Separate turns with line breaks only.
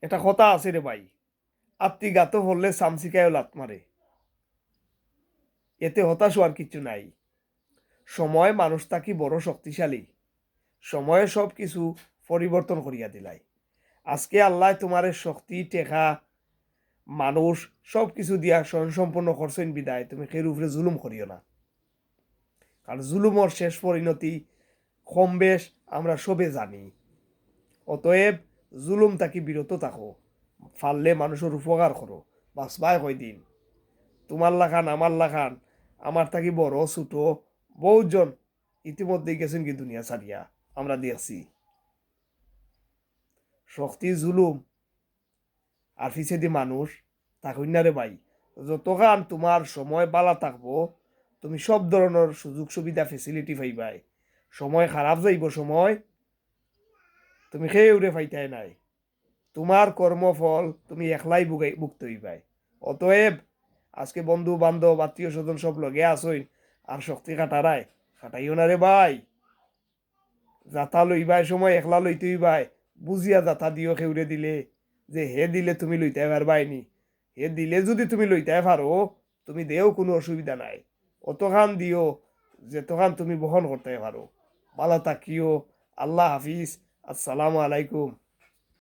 এটা কথা আছে রে ভাই। আত্মি গাতো হলে সামসিকায়ও লাত মারে। এতে হতাশ হওয়ার কিছু নাই। সময় মানুষ তাকি বড় শক্তিশালী। সময়ে সব কিছু পরিবর্তন করিয়া দিলাই আজকে আল্লাহ তোমার শক্তি, টেকা, মানুষ সব কিছু দিয়া স্বয়ংসম্পন্ন করছেন বিদায়। তুমি সেই উপরে জুলুম করিও না। কারণ জুলুমর শেষ পরিণতি কম বেশ আমরা সবে জানি। অতএব জুলুম তাকি বিরত থাকো? ফাললে মানুষের উপকার করো বাঁচবাই কয়দিন তোমার লাখান আমার লাখান। আমার থাকি বড় ছোট বহুজন ইতিমধ্যেই গেছেন কি দুনিয়া ছাড়িয়া আমরা দেখছি শক্তি, জুলুম। আর পিছেদি মানুষ থাকুন না রে ভাই। যতক্ষণ তোমার সময় বালা থাকব, তুমি সব ধরনের সুযোগ সুবিধা ফেসিলিটি পাইবাই। সময় খারাপ যাইব সময় তুমি সেই উড়ে পাইতাই নাই। তোমার কর্মফল তুমি একলাই বুগাই ভুক্ত হইবাই। অতএব, আজকে বন্ধু, বান্ধব, আত্মীয় স্বজন সব লগে আসইন, আর শক্তি কাটারায় কাটাইও না রে ভাই। যাতা লইবাই সময় একলা লইতে হইবাই। বুঝিয়া যাতা দিও খেউরে দিলে। যে হে দিলে তুমি লইতে পারবাইনি হে দিলে যদি তুমি লইতে পারো, তুমি দেও কোনো অসুবিধা নাই। অতখান দিও, যেতখান তুমি বহন করতে পারো। ভালো থাকিও আল্লাহ হাফিজ। আসসালামু আলাইকুম।